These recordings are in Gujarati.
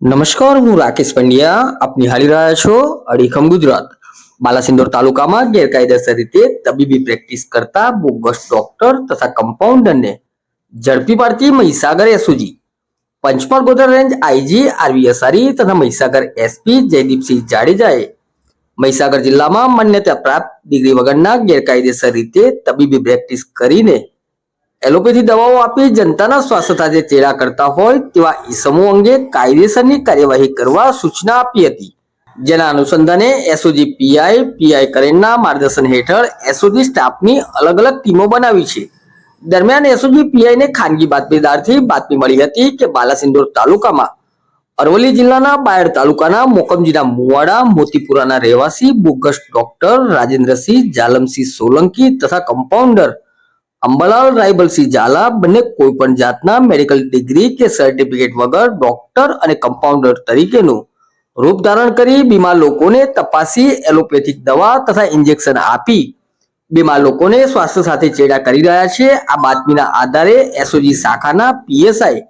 નમસ્કાર, હું રાકેશ પંડ્યા. આપ નિહાળી રહ્યા છો અડીખમ ગુજરાત. બાલાસિંદોર તાલુકામાં ગેરકાયદેસર રીતે તબીબી પ્રેક્ટિસ કરતા બોગસ ડોક્ટર તથા કમ્પાઉન્ડરને ઝડપી પાડતી Mahisagar SOG. Panchmahal Godhra range IG RV Asari તથા મહીસાગર એસપી જયદીપસિંહ જાડેજાએ મહીસાગર જિલ્લામાં માન્યતા પ્રાપ્ત ડિગ્રી વગરના ગેરકાયદેસર રીતે તબીબી પ્રેક્ટિસ કરીને એલોપેથી દવાઓ આપી જનતાના સ્વાસ્થ્ય સાથે ચેડા કરતા હોય તેવા ઈસમો અંગે કાયદેસરની કાર્યવાહી કરવા સૂચના આપી હતી. જેના અનુસંધાને એસઓજી પીઆઈ પીઆઈ કરેણના માર્ગદર્શન હેઠળ એસઓજી સ્ટાફની અલગ અલગ ટીમો બનાવી છે. દરમિયાન એસઓજી પીઆઈને ખાનગી બાતમીદારથી બાતમી મળી હતી કે બાલાસિંદોર તાલુકામાં અરવલ્લી જિલ્લાના બાયડ તાલુકાના મોકમજીના મુવાડા, મોતીપુરાના રહેવાસી, બોગસ ડોક્ટર રાજેન્દ્રસિંહ, જાલમસિંહ સોલંકી તથા કમ્પાઉન્ડર અંબાલાલ રાયબલસિંહ ઝાલા બંને કોઈ પણ જાતના મેડિકલ ડિગ્રી કે સર્ટિફિકેટ વગર ડોક્ટર અને કમ્પાઉન્ડર તરીકેનું રૂપ ધારણ કરી બીમાર લોકોને તપાસી એલોપેથિક દવા તથા ઇન્જેક્શન આપી બીમાર લોકોને સ્વાસ્થ્ય સાથે ચેડા કરી રહ્યા છે. આ બાતમીના આધારે એસઓજી શાખાના પીએસઆઈ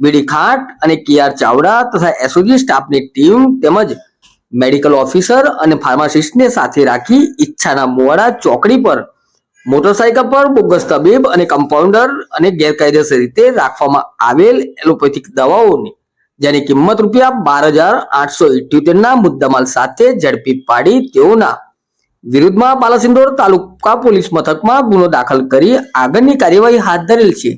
વીડી ખાટ અને કેઆર ચાવડા તથા એસઓજી સ્ટાફની ટીમ તેમજ મેડિકલ ઓફિસર અને ફાર્માસિસ્ટને સાથે રાખી ઈચ્છાના મોવાડા ચોકડી પર મોટરસાયકલ પર બોગસ તબીબ અને કમ્પાઉન્ડર અને ગેરકાયદેસર રીતે રાખવામાં આવેલ એલોપેથિક દવાઓની, જેની કિંમત રૂપિયા બાર હજાર આઠસો ઇઠ્યોતેરના મુદ્દામાલ સાથે ઝડપી પાડી તેઓના વિરુદ્ધમાં બાલાસિંદોર તાલુકા પોલીસ મથકમાં ગુનો દાખલ કરી આગળની કાર્યવાહી હાથ ધરેલ છે.